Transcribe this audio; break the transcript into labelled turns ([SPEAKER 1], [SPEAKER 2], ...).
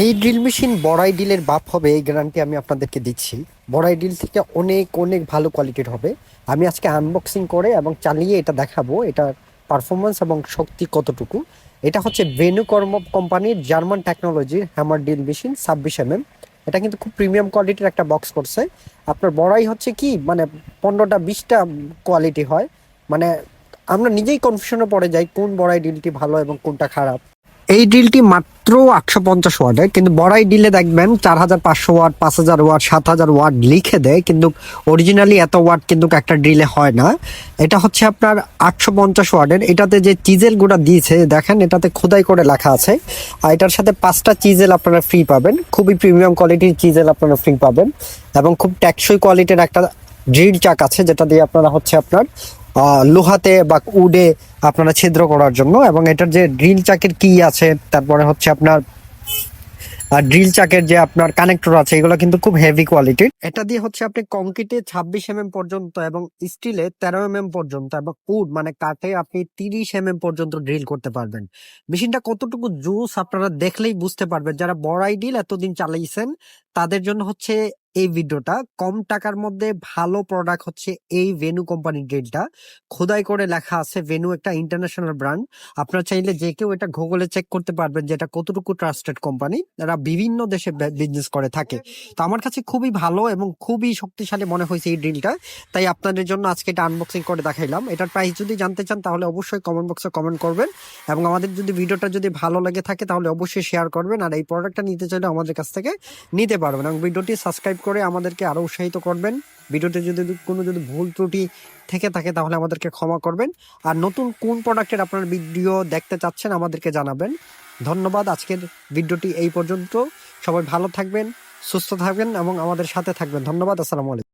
[SPEAKER 1] এই drill machine বড়াই ডিলের বাপ হবে, এই গ্যারান্টি আমি আপনাদেরকে দিচ্ছি। বড়াই ডিল থেকে অনেক অনেক ভালো কোয়ালিটির হবে। আমি আজকে আনবক্সিং করে এবং চালিয়ে এটা দেখাবো এটা পারফরমেন্স এবং শক্তি কতটুকু। এটা হচ্ছে ভেনু কর্ম কোম্পানির জার্মান টেকনোলজির হ্যামার ডিল মেশিন ছাব্বিশ এম এটা কিন্তু খুব প্রিমিয়াম কোয়ালিটির একটা বক্স করছে। আপনার বড়াই হচ্ছে কি মানে পনেরোটা, বিশটা কোয়ালিটি হয়। মানে আমরা নিজেই কনফিউশনে পড়ে যাই, কোন বড়াই ডিলটি ভালো এবং কোনটা খারাপ। এই ডিলটি মাত্র আটশো পঞ্চাশ ওয়ার্ডের কিন্তু বড়াই ডিলে দেখবেন চার হাজার পাঁচশো ওয়াট, পাঁচ হাজার ওয়াট, সাত হাজার ওয়াট লিখে দেয়, কিন্তু অরিজিনালি এত ওয়াট কিন্তু একটা ড্রিলে হয় না। এটা হচ্ছে আপনার আটশো পঞ্চাশ ওয়ার্ডের এটাতে যে চিজেল গুঁড়া দিয়েছে, দেখেন এটাতে খোদাই করে লেখা আছে, আর এটার সাথে পাঁচটা চিজেল আপনারা ফ্রি পাবেন, খুবই প্রিমিয়াম কোয়ালিটির চিজেল আপনারা ফ্রি পাবেন, এবং খুব ট্যাক্সই কোয়ালিটির একটা ড্রিল চাক আছে, যেটা দিয়ে আপনারা হচ্ছে আপনার লোহাতে বা উডে আপনারা ছিদ্র করার জন্য এবং এটার যে ড্রিল চাকের কি আছে, তারপরে হচ্ছে আপনার আর ড্রিল চাকের যে আপনার কানেক্টর আছে, এগুলো কিন্তু খুব হেভি কোয়ালিটির এটা দিয়ে হচ্ছে আপনি কংক্রিটে ছাব্বিশ এম পর্যন্ত এবং স্টিলে তেরো এম পর্যন্ত এবং উড মানে কাঠে আপনি তিরিশ এম পর্যন্ত ড্রিল করতে পারবেন। মেশিনটা কতটুকু জুস আপনারা দেখলেই বুঝতে পারবেন। যারা বড়াই ডিল এতদিন চালাইছেন তাদের জন্য হচ্ছে এই ভিডিওটা। কম টাকার মধ্যে ভালো প্রোডাক্ট হচ্ছে এই ভেনু কোম্পানির ড্রিলটা খোদাই করে লেখা আছে ভেনু একটা ইন্টারন্যাশনাল ব্র্যান্ড আপনারা চাইলে যে কেউ এটা গুগলে চেক করতে পারবেন যে এটা কতটুকু ট্রাস্টেড কোম্পানি এরা বিভিন্ন দেশে বিজনেস করে থাকে। তো আমার কাছে খুবই ভালো এবং খুবই শক্তিশালী মনে হয়েছে এই ড্রিলটা তাই আপনাদের জন্য আজকে এটা আনবক্সিং করে দেখাইলাম। এটার প্রাইস যদি জানতে চান তাহলে অবশ্যই কমেন্ট বক্সে কমেন্ট করবেন এবং আমাদের যদি ভিডিওটা যদি ভালো লাগে থাকে তাহলে অবশ্যই শেয়ার করবেন আর এই প্রোডাক্টটা নিতে চাইলে আমাদের কাছ থেকে নিতে পারবেন এবং ভিডিওটি সাবস্ক্রাইব করে আমাদেরকে আরও উৎসাহিত করবেন। ভিডিওতে যদি কোনো যদি ভুল ত্রুটি থেকে থাকে, তাহলে আমাদেরকে ক্ষমা করবেন। আর নতুন কোন প্রোডাক্টের আপনার ভিডিও দেখতে চাচ্ছেন, আমাদেরকে জানাবেন। ধন্যবাদ, আজকের ভিডিওটি এই পর্যন্ত। সবাই ভালো থাকবেন, সুস্থ থাকবেন এবং আমাদের সাথে থাকবেন। ধন্যবাদ, আসসালামু আলাইকুম।